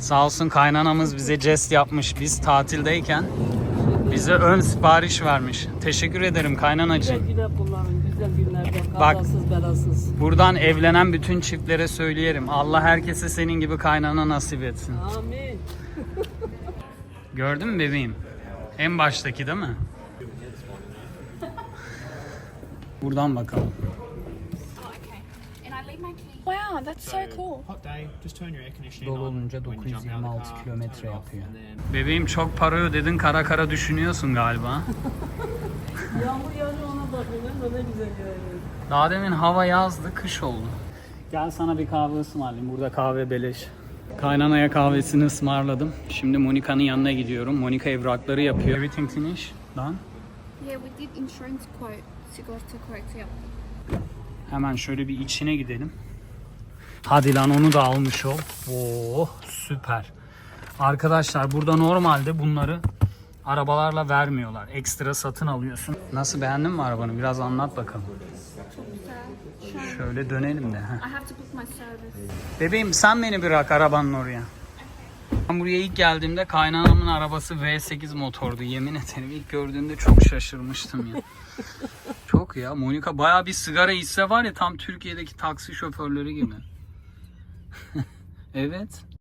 Sağ olsun kaynanamız bize jest yapmış. Biz tatildeyken bize ön sipariş vermiş. Teşekkür ederim kaynanacığım. Kullanın. Güzel günlerde. Bak. Kazasız belasız. Buradan evlenen bütün çiftlere söyleyelim. Allah herkese senin gibi kaynana nasip etsin. Amin. Gördün mü bebeğim? En baştaki değil mi? Buradan bakalım. I leave my key. Wow, that's so cool. Hot day, just turn your air conditioning Dolu on olunca when you jump out of the 926 car, kilometre yapıyor. Bebeğim çok para ödedin kara kara düşünüyorsun galiba. Yağmur yağıyor ona bakıyorum. O ne güzel yağıyor. Daha demin hava yazdı, kış oldu. Gel sana bir kahve ısmarlayayım. Burada kahve beleş. Kaynanaya kahvesini ısmarladım. Şimdi Monika'nın yanına gidiyorum. Monika evrakları yapıyor. Everything finish? Done? Yeah, we did insurance quote to quote yeah. Hemen şöyle bir içine gidelim. Hadi lan onu da almış ol. Oo süper. Arkadaşlar burada normalde bunları arabalarla vermiyorlar. Ekstra satın alıyorsun. Nasıl beğendin mi arabanı? Biraz anlat bakalım. Çok güzel. Şöyle dönelim de. heh. I have to book my service. Bebeğim sen beni bırak arabanın oraya. Ben buraya ilk geldiğimde kaynanamın arabası V8 motordu. Yemin ederim ilk gördüğümde çok şaşırmıştım ya. çok ya. Monika bayağı bir sigara içse var ya tam Türkiye'deki taksi şoförleri gibi. evet.